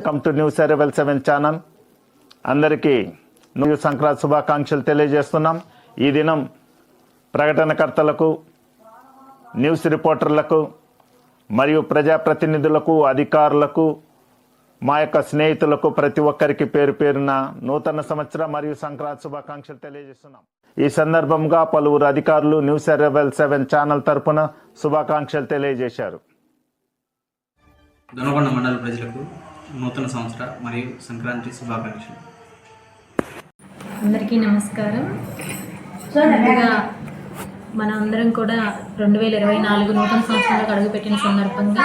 Welcome to news అరవెల్ seven channel అందరికీ new Sankranti శుభాకాంక్షలు తెలియజేస్తున్నాం. ఈ దినం ప్రకటనకర్తలకు న్యూస్ రిపోర్టర్లకు మరియు ప్రజాప్రతినిధులకు అధికారులకు మా యొక్క స్నేహితులకు ప్రతి ఒక్కరికి పేరు పేరున నూతన సంవత్సరం మరియు సంక్రాంతి శుభాకాంక్షలు తెలియజేస్తున్నాం. ఈ సందర్భంగా పలువురు అధికారులు న్యూస్ అరవెల్ సెవెన్ ఛానల్ తరపున శుభాకాంక్షలు తెలియజేశారు. దొనకొండ మండల ప్రజలకు నూతన సంవత్సర మరియు సంక్రాంతి శుభాకాంక్షలు. అందరికీ నమస్కారం. ముందుగా మన అందరం కూడా రెండు వేల ఇరవై నాలుగు నూతన సంవత్సరంలో అడుగుపెట్టిన సందర్భంగా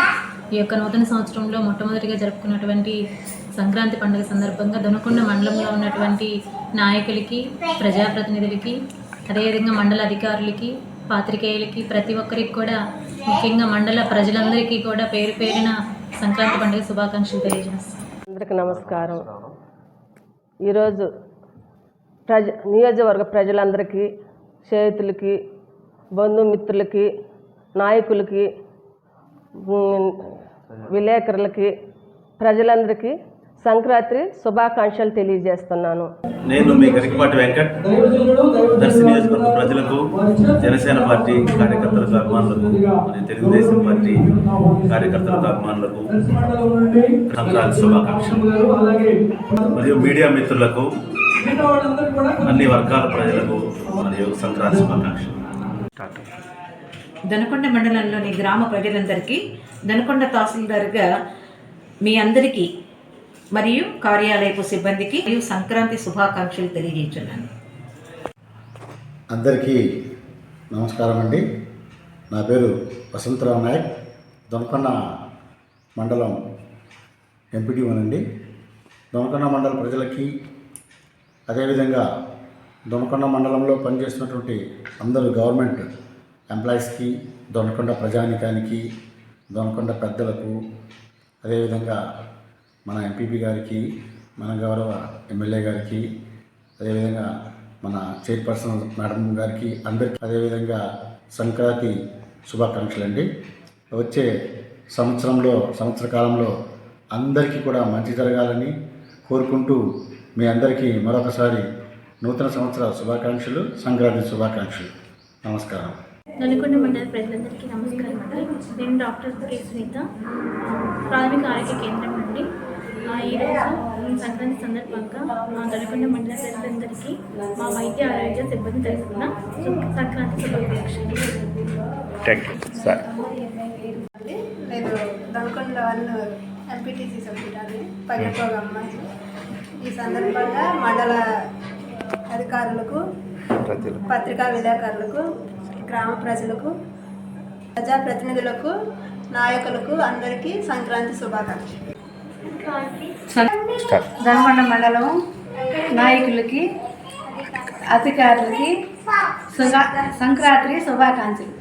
ఈ యొక్క నూతన సంవత్సరంలో మొట్టమొదటిగా జరుపుకున్నటువంటి సంక్రాంతి పండుగ సందర్భంగా దొనకొండ మండలంలో ఉన్నటువంటి నాయకులకి ప్రజాప్రతినిధులకి అదేవిధంగా మండల అధికారులకి పాత్రికేయులకి ప్రతి ఒక్కరికి కూడా ముఖ్యంగా మండల ప్రజలందరికీ కూడా పేరు పేరిన సంక్రాంతి పండుగ శుభాకాంక్షలు తెలియజేస్తాను అందరికీ నమస్కారం. ఈరోజు ప్రజ నియోజకవర్గ ప్రజలందరికీ చేతులకి బంధుమిత్రులకి నాయకులకి విలేకరులకి ప్రజలందరికీ సంక్రాంతి శుభాకాంక్షలు తెలియజేస్తున్నాను. నేను మీ గరికపాటి వెంకట్ దర్శి నియోజకవర్గ ప్రజలకు జనసేన పార్టీ కార్యకర్తలకు అభిమానులకు మరియు తెలుగుదేశం పార్టీ కార్యకర్తలకు అభిమానులకు సంక్రాంతి శుభాకాంక్షలు. మరియు మీడియా మిత్రులకు అన్ని వర్గాల ప్రజలకు మరియు సంక్రాంతి శుభాకాంక్షలు. దనకొండ మండలంలోని గ్రామ ప్రజలందరికీ దనకొండ తహసీల్దార్గా మీ అందరికీ మరియు కార్యాలయపు సిబ్బందికి మరియు సంక్రాంతి శుభాకాంక్షలు తెలియజేస్తున్నాను. అందరికీ నమస్కారం అండి. నా పేరు వసంతరావు నాయక్ దొనకొండ మండలం ఎంపీటీ అండి. దొనకొండ మండల ప్రజలకి అదేవిధంగా దొనకొండ మండలంలో పనిచేస్తున్నటువంటి అందరూ గవర్నమెంట్ ఎంప్లాయీస్కి దొనకొండ ప్రజానికానికి దొనకొండ పెద్దలకు అదేవిధంగా మన ఎంపీపీ గారికి మన గౌరవ ఎమ్మెల్యే గారికి అదేవిధంగా మన చైర్పర్సన్ మేడం గారికి అందరికీ అదేవిధంగా సంక్రాంతి శుభాకాంక్షలు అండి వచ్చే సంవత్సరంలో సంవత్సర కాలంలో అందరికీ కూడా మంచి జరగాలని కోరుకుంటూ మీ అందరికీ మరొకసారి నూతన సంవత్సర శుభాకాంక్షలు సంక్రాంతి శుభాకాంక్షలు. నమస్కారం. నల్గొండ మండల ప్రజలందరికీ నమస్కారం అండి. నేను డాక్టర్ కే. సునీత ప్రాథమిక ఆరోగ్య కేంద్రం నుండి. ఈరోజు సంక్రాంతి సందర్భంగా మా నల్గొండ మండల ప్రజలందరికీ మా వైద్య ఆరోగ్య సిబ్బంది సు- సంక్రాంతి శుభాకాంక్షలు. నేను వన్ ఎంపీటీసీ సభ్యురాలి పల్లెటూరు అమ్మాయి. ఈ సందర్భంగా మండల అధికారులకు పత్రికా విలేకరులకు గ్రామ ప్రజలకు ప్రజాప్రతినిధులకు నాయకులకు అందరికీ సంక్రాంతి శుభాకాంక్షలు. ధనకొండ మండలం నాయకులకి అధికారులకి శుభా సంక్రాంతి శుభాకాంక్షలు.